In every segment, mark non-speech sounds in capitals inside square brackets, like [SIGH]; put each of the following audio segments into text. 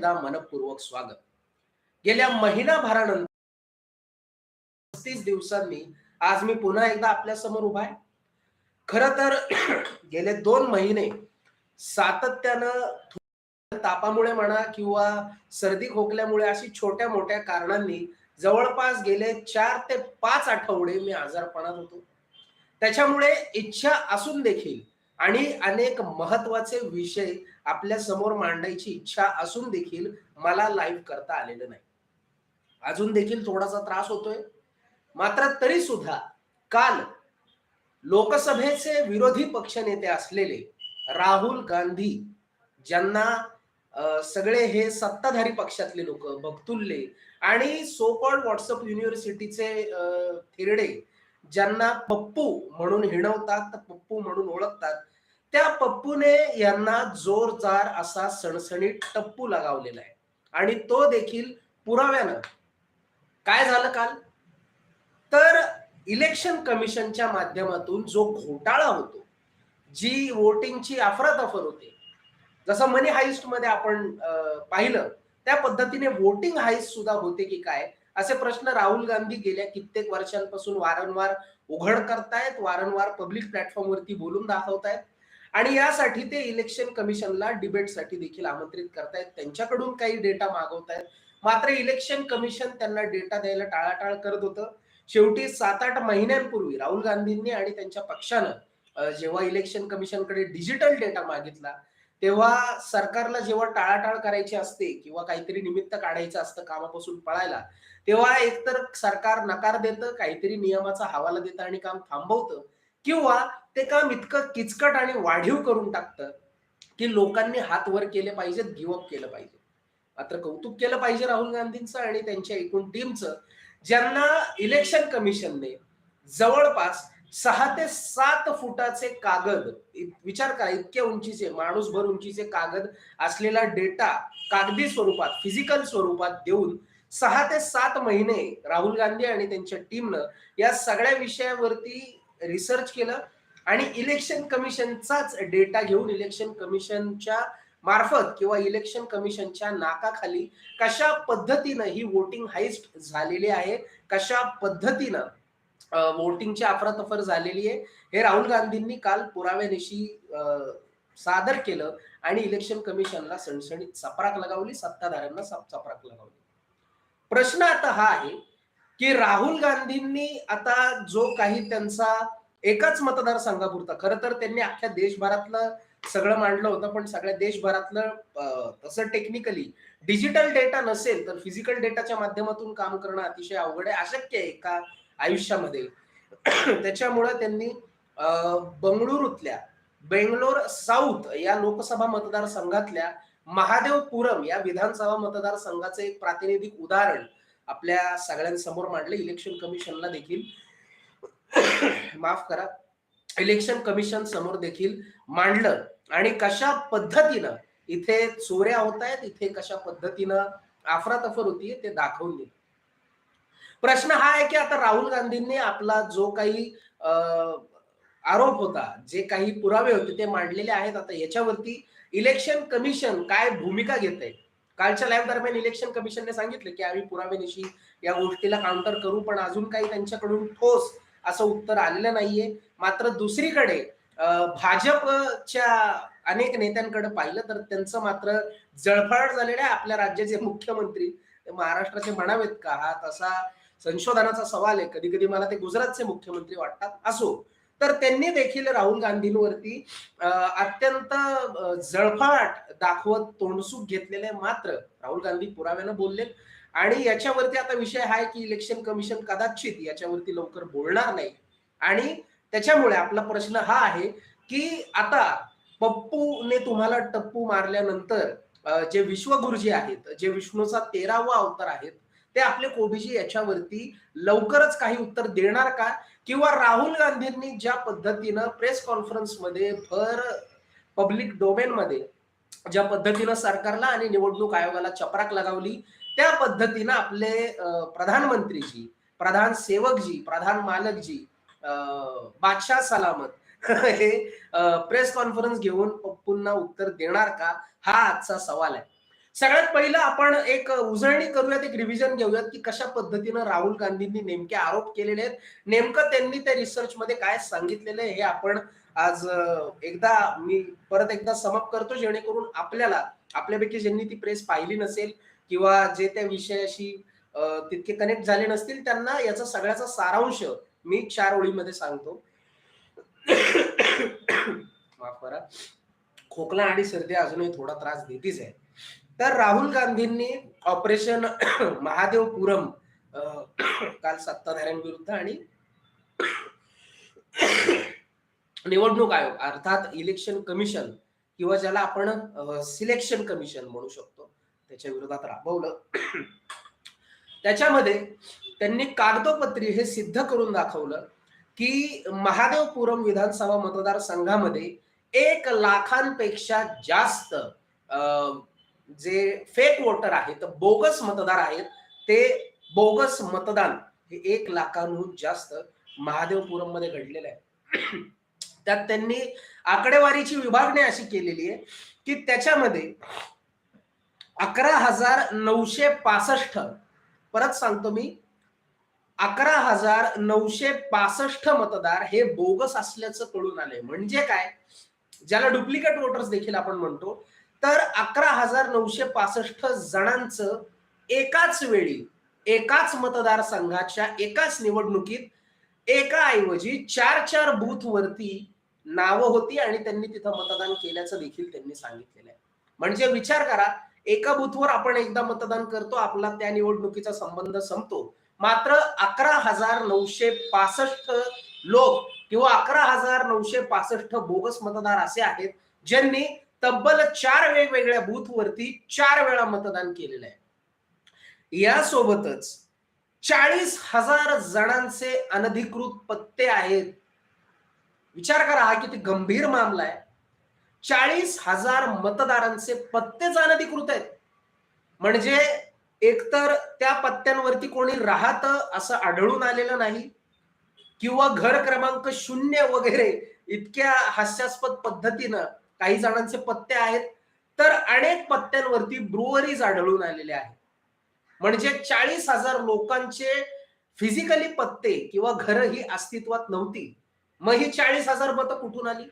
एकदा मनपूर्वक स्वागत. गेल्या महिनाभरानंतर पस्तीस दिवसांनी आज मी पुन्हा एकदा आपल्यासमोर उभा आहे. खर तर [CLEARS THROAT] गेले दोन महिने सातत्यानं तापामुळे म्हणा किंवा सर्दी खोकल्यामुळे अशी छोट्या मोठ्या कारणांनी जवळपास गेले चार ते पाच आठवडे मी आजारपणात होतो. त्याच्यामुळे इच्छा असून देखील आणि अनेक महत्त्वाचे विषय आपल्यासमोर मांडायची इच्छा असून देखील मला लाईव्ह करता आलेलं नाही. अजून देखील थोडासा त्रास होतोय. मात्र तरी सुद्धा काल लोकसभेचे विरोधी पक्षनेते असलेले राहुल गांधी ज्यांना सगळे हे सत्ताधारी पक्षातले लोक भक्तुल्ले आणि सोकॉल्ड व्हॉट्सअप युनिव्हर्सिटीचे थिरडे ज्यांना पप्पू म्हणून हिणवतात पप्पू म्हणून ओळखतात त्या पप्पूने यांना जोरदार असा सणसणीत टप्पू लगावलेला आहे. आणि तो देखील पुराव्यानं. काय झालं काल? तर इलेक्शन कमिशनच्या माध्यमातून जो घोटाळा होतो जी वोटिंगची अफरातफर होते जसं मनी हाईस्टमध्ये आपण पाहिलं त्या पद्धतीने वोटिंग हाईस्ट सुद्धा होते की काय? असे प्रश्न राहुल गांधी गेल्या कित्येक वर्षांपासून वारंवार उघड करतायत वारंवार पब्लिक प्लॅटफॉर्मवरती बोलून दाखवतायत. आणि यासाठी ते इलेक्शन कमिशनला डिबेटसाठी देखील आमंत्रित करतायत. त्यांच्याकडून काही डेटा मागवतायत. मात्र इलेक्शन कमिशन त्यांना डेटा द्यायला टाळाटाळ करत होतं. शेवटी सात आठ महिन्यांपूर्वी राहुल गांधींनी आणि त्यांच्या पक्षानं जेव्हा इलेक्शन कमिशनकडे डिजिटल डेटा मागितला तेव्हा सरकारला जेव्हा टाळाटाळ करायची असते किंवा काहीतरी निमित्त काढायचं असतं कामापासून पळायला तेव्हा एकतर सरकार नकार देतं काहीतरी नियमाचा हवाला देतं आणि काम थांबवतं. किंवा ते काम इतकं किचकट आणि वाढीव करून टाकतं की लोकांनी हात वर केले पाहिजेत गिवअप केलं पाहिजे. मात्र कौतुक केलं पाहिजे राहुल गांधींचं आणि त्यांच्या एकूण टीमचं ज्यांना इलेक्शन कमिशनने जवळपास सहा ते सात फुटाचे कागद विचार करा इतक्या उंचीचे माणूसभर उंचीचे कागद असलेला डेटा कागदी स्वरूपात फिजिकल स्वरूपात देऊन सहा ते सात महिने राहुल गांधी आणि त्यांच्या टीमनं या सगळ्या विषयावरती रिसर्च केलं आणि इलेक्शन कमिशनचाच डेटा घेऊन इलेक्शन कमिशनच्या मार्फत किंवा इलेक्शन कमिशनच्या नाकाखाली कशा पद्धतीनं ही वोटिंग हाईस्ट झालेली आहे कशा पद्धतीनं वोटिंगची अफरातफर झालेली आहे हे राहुल गांधींनी काल पुराव्यानिशी सादर केलं आणि इलेक्शन कमिशनला सणसणीत चपराक लगावली सत्ताधाऱ्यांना चपराक लगावली. प्रश्न आता हा आहे की राहुल गांधींनी आता जो काही त्यांचा एकाच मतदारसंघापुरता खरं तर त्यांनी अख्ख्या देशभरातलं सगळं मांडलं होतं पण सगळ्या देशभरातलं तसं टेक्निकली डिजिटल डेटा नसेल तर फिजिकल डेटाच्या माध्यमातून काम करणं अतिशय अवघड आहे अशक्य आहे एका आयुष्यामध्ये. [CLEARS THROAT] त्याच्यामुळं त्यांनी बंगळुरूतल्या बेंगलोर साऊथ या लोकसभा मतदारसंघातल्या महादेवपुरम या विधानसभा मतदारसंघाचं एक प्रातिनिधिक उदाहरण आपल्या सगळ्यांसमोर मांडलं. इलेक्शन कमिशनला देखील. माफ करा. इलेक्शन कमिशन समोर देखील मांडलं. आणि कशा पद्धतीनं इथे चोऱ्या होत आहेत इथे कशा पद्धतीनं अफरातफर होतीये ते दाखवून दिलं प्रश्न हा आहे की आता राहुल गांधींनी आपला जो काही अं, आरोप होता जे काही पुरावे होते ते मांडलेले आहेत. आता याच्यावरती इलेक्शन कमिशन काय भूमिका घेत आहे कालच्या लाईव्ह दरम्यान इलेक्शन कमिशनने सांगितलं की आम्ही पुराव्यानिशी या गोष्टीला काउंटर करू पण अजून काही त्यांच्याकडून ठोस असं उत्तर आलेलं नाहीये. मात्र दुसरीकडे भाजपच्या अनेक नेत्यांकडे पाहिलं तर त्यांचं मात्र जळफळाट झालेलं आहे. आपल्या राज्याचे मुख्यमंत्री महाराष्ट्राचे म्हणावेत का? हा तसा संशोधनाचा सवाल आहे. कधी कधी मला ते गुजरातचे मुख्यमंत्री वाटतात. असो तर त्यांनी देखील राहुल गांधींवरती अत्यंत जळफाट दाखवत तोंडसूक घेतलेले मात्र राहुल गांधी पुराव्यानं बोलले आणि याच्यावरती आता विषय आहे की इलेक्शन कमिशन कदाचित याच्यावरती लवकर बोलणार नाही. आणि त्याच्यामुळे आपला प्रश्न हा आहे की आता पप्पूने तुम्हाला टप्पू मारल्यानंतर जे विश्वगुरुजी आहेत जे विष्णूचा तेरावा अवतार आहेत ते आपले कोबीजी याच्यावरती लवकरच काही उत्तर देणार का? किंवा राहुल गांधींनी ज्या पद्धतीनं प्रेस कॉन्फरन्समध्ये भर पब्लिक डोमेनमध्ये ज्या पद्धतीनं सरकारला आणि निवडणूक आयोगाला चपराक लगावली त्या पद्धतीनं आपले प्रधानमंत्रीजी प्रधान सेवकजी प्रधान मालकजी बादशाह सलामत [LAUGHS] हे प्रेस कॉन्फरन्स घेऊन पप्पूंना उत्तर देणार का? हा आजचा सवाल आहे. सगळ्यात पहिलं आपण एक उजळणी करूयात एक रिव्हिजन घेऊयात की कशा पद्धतीनं राहुल गांधींनी नेमके आरोप केलेले आहेत. नेमकं त्यांनी त्या रिसर्च मध्ये काय सांगितलेलं आहे हे आपण आज एकदा मी परत एकदा समप करतो जेणेकरून आपल्याला आपल्यापैकी ज्यांनी ती प्रेस पाहिली नसेल किंवा जे त्या विषयाशी तितके कनेक्ट झाले नसतील त्यांना याचा सगळ्याचा सारांश मी चार ओळीमध्ये सांगतो. [COUGHS] माफ करा. खोकला आणि सर्दी अजूनही थोडा त्रास देतीच आहे. तर राहुल गांधींनी ऑपरेशन [COUGHS] महादेवपुरम [COUGHS] काल सत्ताधाऱ्यांविरुद्ध आणि [COUGHS] निवडणूक आयोग अर्थात इलेक्शन कमिशन किंवा ज्याला आपण सिलेक्शन कमिशन म्हणू शकतो त्याच्या विरोधात राबवलं. त्याच्यामध्ये त्यांनी कागदोपत्री हे सिद्ध करून दाखवलं की महादेवपुरम विधानसभा मतदारसंघामध्ये एक लाखांपेक्षा जास्त जे फेक वोटर आहेत बोगस मतदार आहेत ते बोगस मतदान हे एक लाखांहून जास्त महादेवपुरममध्ये घडलेलं आहे. [CLEARS THROAT] त्यात त्यांनी आकडेवारीची विभागणी अशी केलेली आहे की त्याच्यामध्ये अकरा हजार नऊशे पासष्ट परत सांगतो मी अकरा हजार नऊशे पासष्ट मतदार हे बोगस असल्याचं कळून आले म्हणजे काय? ज्याला डुप्लिकेट वोटर्स देखील आपण म्हणतो तर अकरा हजार नऊशे पासष्ट जणांचं एकाच वेळी एकाच मतदारसंघाच्या एकाच निवडणुकीत एकाऐवजी चार चार बूथवरती नावं होती आणि त्यांनी तिथं मतदान केल्याचं देखील त्यांनी सांगितलेलं आहे. म्हणजे विचार करा एका बूथवर आपण एकदा मतदान करतो आपला त्या निवडणुकीचा संबंध संपतो. मात्र अकरा हजार नऊशे पासष्ट लोक किंवा अकरा हजार नऊशे पासष्ट बोगस मतदार असे आहेत ज्यांनी तब्बल चार वेगवेगळ्या बूथवरती चार वेळा मतदान केलेलं आहे. यासोबतच चाळीस हजार जणांचे अनधिकृत पत्ते आहेत. विचार करा हा किती गंभीर मामला आहे. चाळीस हजार मतदारांचे पत्तेच अनधिकृत आहेत. म्हणजे एकतर त्या पत्त्यांवरती कोणी राहत असं आढळून आलेलं नाही किंवा घर क्रमांक शून्य वगैरे इतक्या हास्यास्पद पद्धतीनं काही जणांचे पत्ते आहेत. तर अनेक पत्त्यांवरती ब्रुवरीज आढळून आलेले आहेत म्हणजे चाळीस हजार लोकांचे फिजिकली पत्ते किंवा घर ही अस्तित्वात नव्हती. मग ही चाळीस हजार मतं कुठून आली?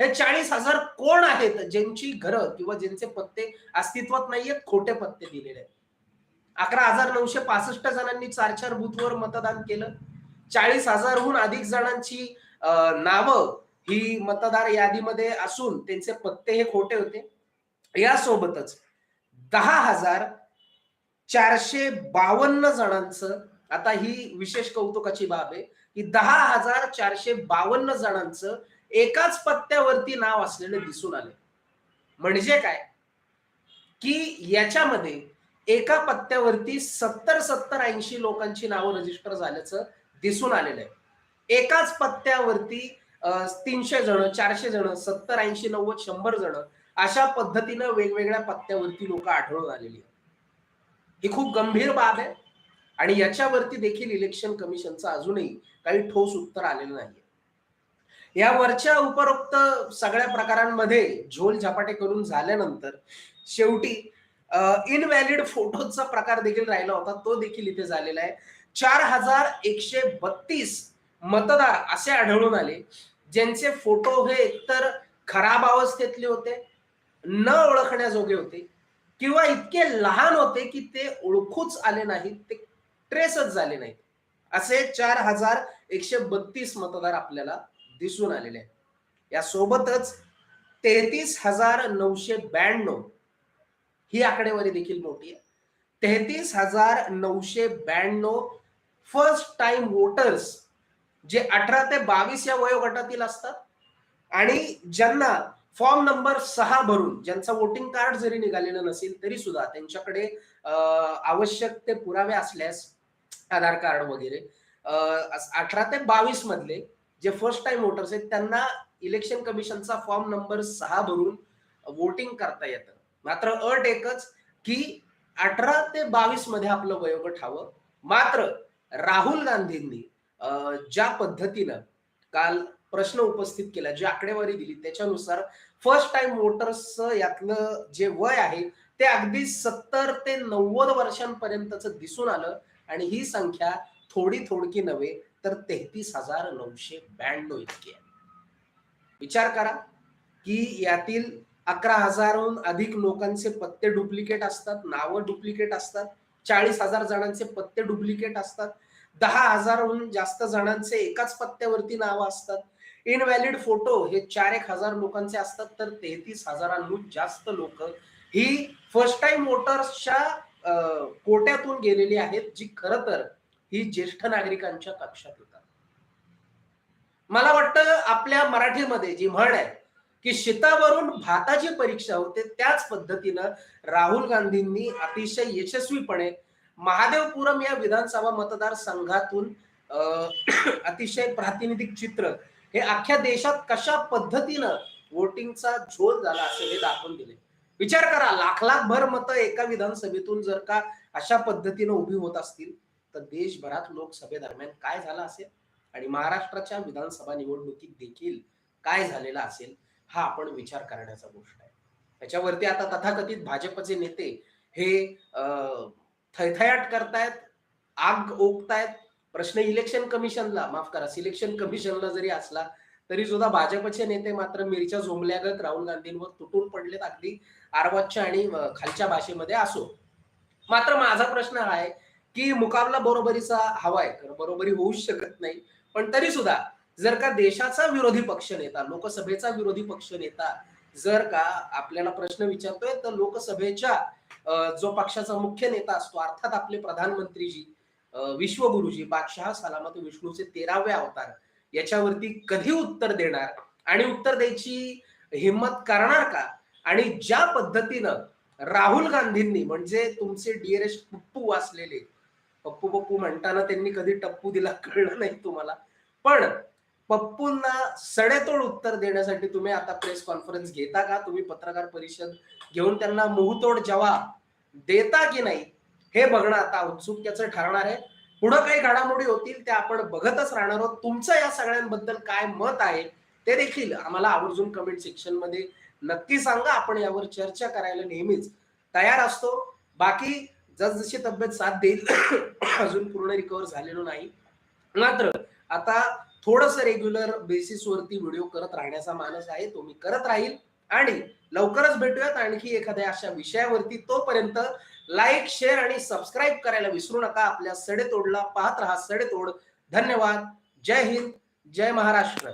हे चाळीस हजार कोण आहेत ज्यांची घरं किंवा ज्यांचे पत्ते अस्तित्वात नाहीये खोटे पत्ते दिलेले आहेत. अकरा हजार नऊशे पासष्ट जणांनी चार चार बूथवर मतदान केलं. चाळीस हजारहून अधिक जणांची नावं ही मतदार यादीमध्ये असून त्यांचे पत्ते हे खोटे होते. यासोबतच दहा हजार चारशे बावन्न जणांचं आता ही विशेष कौतुकाची बाब आहे की दहा हजार चारशे बावन्न जणांचं एकाच पत्त्यावरती नाव असलेलं दिसून आले. म्हणजे काय? की याच्यामध्ये एका पत्त्यावरती सत्तर सत्तर ऐंशी लोकांची नावं रजिस्टर झाल्याचं दिसून आलेलं आहे. एकाच पत्त्यावरती तीनशे जण चारशे जण सत्तर ऐंशी नव्वद शंभर जण अशा पद्धतीनं वेगवेगळ्या पत्त्यावरती लोक आढळून आलेली आहेत. ही खूप गंभीर बाब आहे आणि याच्यावरती देखील इलेक्शन कमिशनचं अजूनही काही ठोस उत्तर आलेलं नाही या वरच्या उपरोक्त सगळ्या प्रकारांमध्ये झोल झपाटे करून झाल्यानंतर शेवटी इनव्हॅलिड फोटोचा प्रकार देखील राहिला होता. तो देखील इथे झालेला आहे. चार हजार एकशे बत्तीस मतदार असे आढळून आले. ज्यांचे फोटो हे एकतर खराब अवस्थेतले होते न ओळखण्याजोगे होते किंवा इतके लहान होते की ते ओळखूच आले नाहीत ते ट्रेसच झाले नाहीत. असे चार हजार एकशे बत्तीस मतदार आपल्याला दिसून आलेले आहेत. यासोबतच तेहतीस हजार नऊशे ब्याण्णव ही आकडेवारी देखील मोठी आहे. तेहतीस हजार नऊशे ब्याण्णव फर्स्ट टाइम वोटर्स जे अठरा ते बावीस या वयोगटातील असतात. आणि ज्यांना फॉर्म नंबर सहा भरून ज्यांचं वोटिंग कार्ड जरी निघालेलं नसेल तरी सुद्धा त्यांच्याकडे आवश्यक ते पुरावे असल्यास आधार कार्ड वगैरे अठरा ते बावीस मधले जे फर्स्ट टाइम वोटर्स आहेत त्यांना इलेक्शन कमिशनचा फॉर्म नंबर सहा भरून वोटिंग करता येतं. मात्र अट एकच की अठरा ते बावीसमध्ये आपलं वयोगट हवं. मात्र राहुल गांधींनी ज्या पद्धतीनं काल प्रश्न उपस्थित केला जी आकडेवारी दिली त्याच्यानुसार फर्स्ट टाइम वोटर्स यातलं जे वय आहे ते अगदी सत्तर ते नव्वद वर्षांपर्यंतच दिसून आलं आणि ही संख्या थोडी थोडकी नव्हे तर तेहतीस हजार नऊशे ब्याण्णव इतकी आहे. विचार करा की यातील अकरा हजारहून अधिक लोकांचे पत्ते डुप्लिकेट असतात नावं डुप्लिकेट असतात चाळीस हजार जणांचे पत्ते डुप्लिकेट असतात दहा हजारहून जास्त जणांचे एकाच पत्त्यावरती नावं असतात. इनव्हॅलिड फोटो हे चार एक हजार लोकांचे असतात तर तेहतीस हजारांहून जास्त लोक ही फर्स्ट टाइम वोटर्सच्या कोट्यातून गेलेली आहेत जी खर तर ही ज्येष्ठ नागरिकांच्या कक्षात येतात. मला वाटतं आपल्या मराठीमध्ये जी म्हण आहे की शेतावरून भाताची परीक्षा होते त्याच पद्धतीनं राहुल गांधींनी अतिशय यशस्वीपणे महादेवपुरम या विधानसभा मतदारसंघातून अतिशय प्रातिनिधिक चित्र. हे अख्ख्या देशात कशा पद्धतीनं वोटिंगचा झोल झाला असेल हे दाखवून दिले. विचार करा लाख लाख भर मतं एका विधानसभेतून जर का अशा पद्धतीनं उभी होत असतील तर देशभरात लोकसभेदरम्यान काय झालं असेल? आणि महाराष्ट्राच्या विधानसभा निवडणुकीत देखील काय झालेलं असेल? हा आपण विचार करण्याचा गोष्ट आहे. त्याच्यावरती आता तथाकथित भाजपचे नेते हे थैथयाट करतायत आग ओकतायत. प्रश्न इलेक्शन कमिशनला माफ करा सिलेक्शन कमिशनला जरी असला तरी सुद्धा भाजपचे नेते मात्र मिरच्या झोंबल्यागत राहुल गांधींवर तुटून पडलेत अगदी आरवाच्या आणि खालच्या भाषेमध्ये असो. मात्र माझा प्रश्न हा आहे की मुकाबला बरोबरीचा हवाय तर बरोबरी होऊच शकत नाही. पण तरी सुद्धा जर का देशाचा विरोधी पक्ष नेता लोकसभेचा विरोधी पक्ष नेता जर का आपल्याला प्रश्न विचारतोय तर लोकसभेच्या जो पक्षाचा मुख्य नेता असतो अर्थात आपले प्रधानमंत्रीजी विश्वगुरुजी बादशहा सलामत विष्णूचे तेरावे अवतार याच्यावरती कधी उत्तर देणार? आणि उत्तर द्यायची हिंमत करणार का? आणि ज्या पद्धतीनं राहुल गांधींनी म्हणजे तुमचे डिअरेस्ट पप्पू वाचलेले पप्पू पप्पू म्हणताना त्यांनी कधी टप्पू दिला कळलं नाही तुम्हाला पण पप्पूंना सडेतोड उत्तर देण्यासाठी तुम्ही आता प्रेस कॉन्फरन्स घेता का? तुम्ही पत्रकार परिषद घेऊन त्यांना मुहतोड जवाब देता की नाही हे बघणं आता उत्सुक्याचं ठरणार आहे. पुढं काही घडामोडी होतील त्या आपण बघतच राहणार आहोत. तुमचं या सगळ्यांबद्दल काय मत आहे ते देखील आम्हाला आवर्जून कमेंट सेक्शनमध्ये नक्की सांगा. आपण यावर चर्चा करायला नेहमीच तयार असतो. बाकी जसजशी तब्येत साथ देईल अजून पूर्ण रिकव्हर झालेलो नाही. मात्र आता थोडस रेग्युलर बेसिसवरती व्हिडिओ करत राहण्याचा मानस आहे तो मी करत राहील. आणि लवकरच भेटूयात. आणखी एखाद्या अशा विषयावरती तोपर्यंत लाईक शेअर आणि सबस्क्राईब करायला विसरू नका. आपल्या सडेतोडला पाहत राहा. सडेतोड. धन्यवाद. जय हिंद. जय महाराष्ट्र.